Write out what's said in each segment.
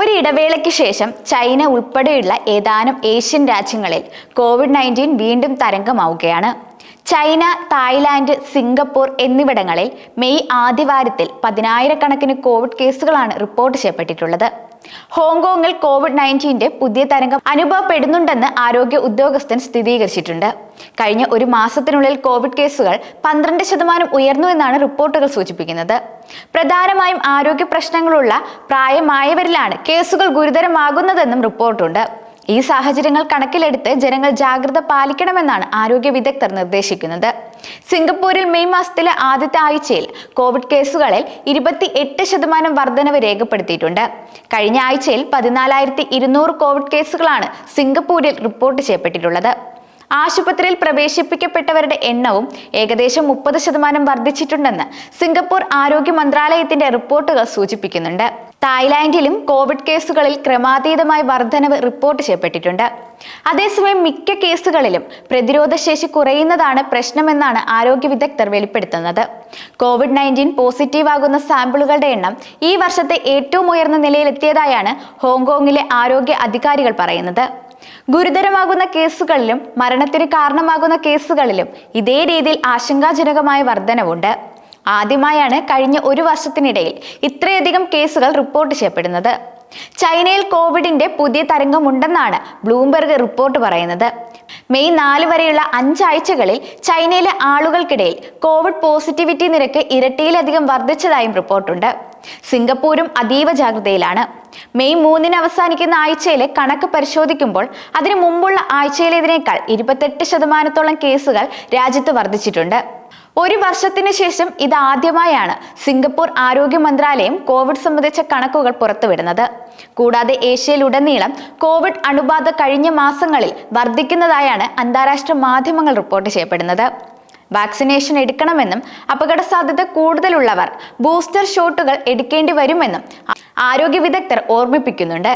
ഒരു ഇടവേളയ്ക്ക് ശേഷം ചൈന ഉൾപ്പെടെയുള്ള ഏതാനും ഏഷ്യൻ രാജ്യങ്ങളിൽ കോവിഡ് നയന്റീൻ വീണ്ടും തരംഗമാവുകയാണ്. ചൈന തായ്ലാന്റ് സിംഗപ്പൂർ എന്നിവിടങ്ങളിൽ മെയ് ആദ്യവാരത്തിൽ പതിനായിരക്കണക്കിന് കോവിഡ് കേസുകളാണ് റിപ്പോർട്ട് ചെയ്യപ്പെട്ടിട്ടുള്ളത്. ഹോങ്കോങ്ങിൽ കോവിഡ് നയന്റീന്റെ പുതിയ തരംഗം അനുഭവപ്പെടുന്നുണ്ടെന്ന് ആരോഗ്യ ഉദ്യോഗസ്ഥൻ സ്ഥിരീകരിച്ചിട്ടുണ്ട്. കഴിഞ്ഞ ഒരു മാസത്തിനുള്ളിൽ കോവിഡ് കേസുകൾ പന്ത്രണ്ട് ശതമാനം ഉയർന്നു എന്നാണ് റിപ്പോർട്ടുകൾ സൂചിപ്പിക്കുന്നത്. പ്രധാനമായും ആരോഗ്യ പ്രശ്നങ്ങളുള്ള പ്രായമായവരിലാണ് കേസുകൾ ഗുരുതരമാകുന്നതെന്നും റിപ്പോർട്ടുണ്ട്. ഈ സാഹചര്യങ്ങൾ കണക്കിലെടുത്ത് ജനങ്ങൾ ജാഗ്രത പാലിക്കണമെന്നാണ് ആരോഗ്യ വിദഗ്ധർ നിർദ്ദേശിക്കുന്നത്. സിംഗപ്പൂരിൽ മെയ് മാസത്തിലെ ആദ്യത്തെ ആഴ്ചയിൽ കോവിഡ് കേസുകളിൽ ഇരുപത്തി എട്ട് ശതമാനം വർധനവ് രേഖപ്പെടുത്തിയിട്ടുണ്ട്. കഴിഞ്ഞ ആഴ്ചയിൽ പതിനാലായിരത്തി ഇരുന്നൂറ് കോവിഡ് കേസുകളാണ് സിംഗപ്പൂരിൽ റിപ്പോർട്ട് ചെയ്യപ്പെട്ടിട്ടുള്ളത്. ആശുപത്രിയിൽ പ്രവേശിപ്പിക്കപ്പെട്ടവരുടെ എണ്ണവും ഏകദേശം മുപ്പത് ശതമാനം വർദ്ധിച്ചിട്ടുണ്ടെന്ന് സിംഗപ്പൂർ ആരോഗ്യ മന്ത്രാലയത്തിന്റെ റിപ്പോർട്ടുകൾ സൂചിപ്പിക്കുന്നുണ്ട്. തായ്ലാന്റിലും കോവിഡ് കേസുകളിൽ ക്രമാതീതമായ വർധനവ് റിപ്പോർട്ട് ചെയ്യപ്പെട്ടിട്ടുണ്ട്. അതേസമയം മിക്ക കേസുകളിലും പ്രതിരോധ ശേഷി കുറയുന്നതാണ് പ്രശ്നമെന്നാണ് ആരോഗ്യ വിദഗ്ധർ വെളിപ്പെടുത്തുന്നത്. കോവിഡ് നയന്റീൻ പോസിറ്റീവ് ആകുന്ന സാമ്പിളുകളുടെ എണ്ണം ഈ വർഷത്തെ ഏറ്റവും ഉയർന്ന നിലയിലെത്തിയതായാണ് ഹോങ്കോങ്ങിലെ ആരോഗ്യ അധികാരികൾ പറയുന്നത്. ഗുരുതരമാകുന്ന കേസുകളിലും മരണത്തിന് കാരണമാകുന്ന കേസുകളിലും ഇതേ രീതിയിൽ ആശങ്കാജനകമായ വർധനവുണ്ട്. ആദ്യമായാണ് കഴിഞ്ഞ ഒരു വർഷത്തിനിടയിൽ ഇത്രയധികം കേസുകൾ റിപ്പോർട്ട് ചെയ്യപ്പെടുന്നത്. ചൈനയിൽ കോവിഡിന്റെ പുതിയ തരംഗമുണ്ടെന്നാണ് ബ്ലൂംബെർഗ് റിപ്പോർട്ട് പറയുന്നത്. മെയ് നാല് വരെയുള്ള അഞ്ചാഴ്ചകളിൽ ചൈനയിലെ ആളുകൾക്കിടയിൽ കോവിഡ് പോസിറ്റിവിറ്റി നിരക്ക് ഇരട്ടിയിലധികം വർദ്ധിച്ചതായും റിപ്പോർട്ടുണ്ട്. സിംഗപ്പൂരും അതീവ ജാഗ്രതയിലാണ്. മെയ് മൂന്നിന് അവസാനിക്കുന്ന ആഴ്ചയിലെ കണക്ക് പരിശോധിക്കുമ്പോൾ അതിനു മുമ്പുള്ള ആഴ്ചയിലേതിനേക്കാൾ ഇരുപത്തെട്ട് ശതമാനത്തോളം കേസുകൾ രാജ്യത്ത് വർദ്ധിച്ചിട്ടുണ്ട്. ഒരു വർഷത്തിന് ശേഷം ഇതാദ്യമായാണ് സിംഗപ്പൂർ ആരോഗ്യ മന്ത്രാലയം കോവിഡ് സംബന്ധിച്ച കണക്കുകൾ പുറത്തുവിടുന്നത്. കൂടാതെ ഏഷ്യയിലുടനീളം കോവിഡ് അണുബാധ കഴിഞ്ഞ മാസങ്ങളിൽ വർദ്ധിക്കുന്നതായാണ് അന്താരാഷ്ട്ര മാധ്യമങ്ങൾ റിപ്പോർട്ട് ചെയ്യപ്പെടുന്നത്. വാക്സിനേഷൻ എടുക്കണമെന്നും അപകട സാധ്യത കൂടുതലുള്ളവർ ബൂസ്റ്റർ ഷോട്ടുകൾ എടുക്കേണ്ടി വരുമെന്നും ആരോഗ്യ വിദഗ്ധർ ഓർമ്മിപ്പിക്കുന്നുണ്ട്.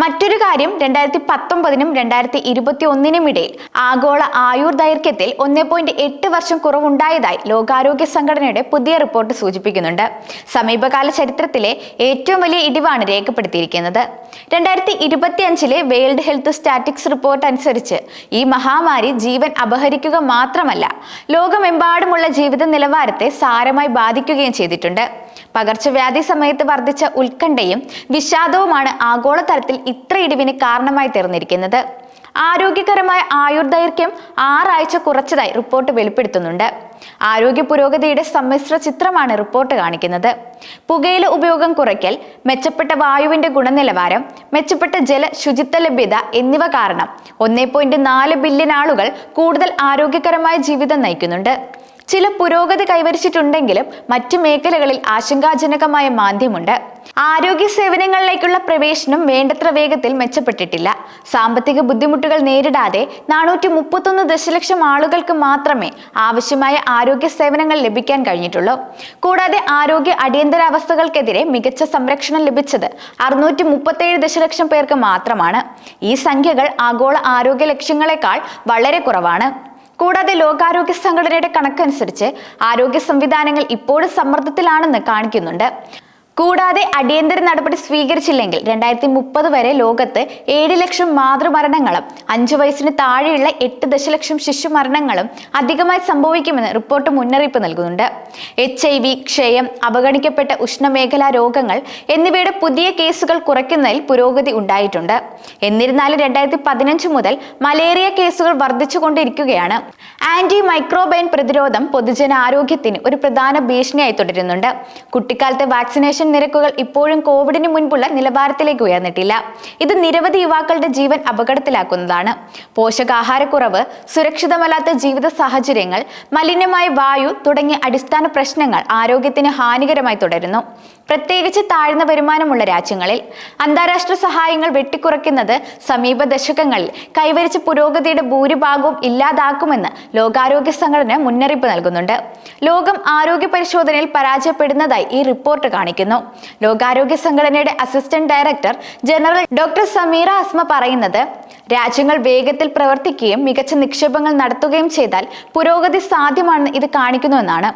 മറ്റൊരു കാര്യം രണ്ടായിരത്തി പത്തൊമ്പതിനും രണ്ടായിരത്തി ഇരുപത്തി ഒന്നിനും ഇടയിൽ ആഗോള ആയുർ ദൈർഘ്യത്തിൽ ഒന്നേ പോയിന്റ് എട്ട് വർഷം കുറവുണ്ടായതായി ലോകാരോഗ്യ സംഘടനയുടെ പുതിയ റിപ്പോർട്ട് സൂചിപ്പിക്കുന്നുണ്ട്. സമീപകാല ചരിത്രത്തിലെ ഏറ്റവും വലിയ ഇടിവാണ് രേഖപ്പെടുത്തിയിരിക്കുന്നത്. രണ്ടായിരത്തി ഇരുപത്തി അഞ്ചിലെ വേൾഡ് ഹെൽത്ത് സ്റ്റാറ്റിക്സ് റിപ്പോർട്ട് അനുസരിച്ച് ഈ മഹാമാരി ജീവൻ അപഹരിക്കുക മാത്രമല്ല ലോകമെമ്പാടുമുള്ള ജീവിത നിലവാരത്തെ സാരമായി ബാധിക്കുകയും ചെയ്തിട്ടുണ്ട്. പകർച്ചവ്യാധി സമയത്ത് വർദ്ധിച്ച ഉത്കണ്ഠയും വിഷാദവുമാണ് ആഗോളതലത്തിൽ ഇത്ര ഇടിവിന് കാരണമായി തീർന്നിരിക്കുന്നത്. ആരോഗ്യകരമായ ആയുർദൈർഘ്യം ആറാഴ്ച കുറച്ചതായി റിപ്പോർട്ട് വെളിപ്പെടുത്തുന്നുണ്ട്. ആരോഗ്യ പുരോഗതിയുടെ സമ്മിശ്ര ചിത്രമാണ് റിപ്പോർട്ട് കാണിക്കുന്നത്. പുകയില ഉപയോഗം കുറയ്ക്കൽ മെച്ചപ്പെട്ട വായുവിന്റെ ഗുണനിലവാരം മെച്ചപ്പെട്ട ജല ശുചിത്വ ലഭ്യത എന്നിവ കാരണം ഒന്നേ ബില്യൺ ആളുകൾ കൂടുതൽ ആരോഗ്യകരമായ ജീവിതം നയിക്കുന്നുണ്ട്. ചില പുരോഗതി കൈവരിച്ചിട്ടുണ്ടെങ്കിലും മറ്റു മേഖലകളിൽ ആശങ്കാജനകമായ മാന്ദ്യമുണ്ട്. ആരോഗ്യ സേവനങ്ങളിലേക്കുള്ള പ്രവേശനം വേണ്ടത്ര വേഗത്തിൽ മെച്ചപ്പെട്ടിട്ടില്ല. സാമ്പത്തിക ബുദ്ധിമുട്ടുകൾ നേരിടാതെ നാനൂറ്റി മുപ്പത്തൊന്ന് ദശലക്ഷം ആളുകൾക്ക് മാത്രമേ ആവശ്യമായ ആരോഗ്യ സേവനങ്ങൾ ലഭിക്കാൻ കഴിഞ്ഞിട്ടുള്ളൂ. കൂടാതെ ആരോഗ്യ അടിയന്തരാവസ്ഥകൾക്കെതിരെ മികച്ച സംരക്ഷണം ലഭിച്ചത് അറുന്നൂറ്റി മുപ്പത്തേഴ് ദശലക്ഷം പേർക്ക് മാത്രമാണ്. ഈ സംഖ്യകൾ ആഗോള ആരോഗ്യ ലക്ഷ്യങ്ങളെക്കാൾ വളരെ കുറവാണ്. കൂടാതെ ലോകാരോഗ്യ സംഘടനയുടെ കണക്കനുസരിച്ച് ആരോഗ്യ സംവിധാനങ്ങൾ ഇപ്പോഴും സമ്മർദ്ദത്തിലാണെന്ന് കാണിക്കുന്നുണ്ട്. കൂടാതെ അടിയന്തര നടപടി സ്വീകരിച്ചില്ലെങ്കിൽ രണ്ടായിരത്തി മുപ്പത് വരെ ലോകത്ത് ഏഴ് ലക്ഷം മാതൃമരണങ്ങളും അഞ്ചു വയസ്സിന് താഴെയുള്ള എട്ട് ദശലക്ഷം ശിശു മരണങ്ങളും അധികമായി സംഭവിക്കുമെന്ന് റിപ്പോർട്ട് മുന്നറിയിപ്പ് നൽകുന്നുണ്ട്. എച്ച് ഐ വി ക്ഷയം അവഗണിക്കപ്പെട്ട ഉഷ്ണമേഖലാ രോഗങ്ങൾ എന്നിവയുടെ പുതിയ കേസുകൾ കുറയ്ക്കുന്നതിൽ പുരോഗതി ഉണ്ടായിട്ടുണ്ട്. എന്നിരുന്നാലും രണ്ടായിരത്തി പതിനഞ്ച് മുതൽ മലേറിയ കേസുകൾ വർദ്ധിച്ചുകൊണ്ടിരിക്കുകയാണ്. ആന്റി മൈക്രോബൈൻ പ്രതിരോധം പൊതുജനാരോഗ്യത്തിന് ഒരു പ്രധാന ഭീഷണിയായി തുടരുന്നുണ്ട്. കുട്ടിക്കാലത്തെ വാക്സിനേഷൻ നിരക്കുകൾ ഇപ്പോഴും കോവിഡിന് മുൻപുള്ള നിലവാരത്തിലേക്ക് ഉയർന്നിട്ടില്ല. ഇത് നിരവധി യുവാക്കളുടെ ജീവൻ അപകടത്തിലാക്കുന്നതാണ്. പോഷകാഹാരക്കുറവ് സുരക്ഷിതമല്ലാത്ത ജീവിത സാഹചര്യങ്ങൾ മലിനമായ വായു തുടങ്ങിയ അടിസ്ഥാന പ്രശ്നങ്ങൾ ആരോഗ്യത്തിന് ഹാനികരമായി തുടരുന്നു. പ്രത്യേകിച്ച് താഴ്ന്ന വരുമാനമുള്ള രാജ്യങ്ങളിൽ അന്താരാഷ്ട്ര സഹായങ്ങൾ വെട്ടിക്കുറയ്ക്കുന്നത് സമീപ ദശകങ്ങളിൽ കൈവരിച്ച പുരോഗതിയുടെ ഭൂരിഭാഗവും ഇല്ലാതാക്കുമെന്ന് ലോകാരോഗ്യ സംഘടന മുന്നറിയിപ്പ് നൽകുന്നുണ്ട്. ലോകം ആരോഗ്യ പരിശോധനയിൽ പരാജയപ്പെടുന്നതായി ഈ റിപ്പോർട്ട് കാണിക്കുന്നു. ലോകാരോഗ്യ സംഘടനയുടെ assistant director general doctor Sameera Asma പറയുന്നത് രാജ്യങ്ങൾ വേഗത്തിൽ പ്രവർത്തിക്കുകയും മികച്ച നിക്ഷേപങ്ങൾ നടത്തുകയും ചെയ്താൽ പുരോഗതി സാധ്യമാണെന്ന് ഇത് കാണിക്കുന്നുവെന്നാണ്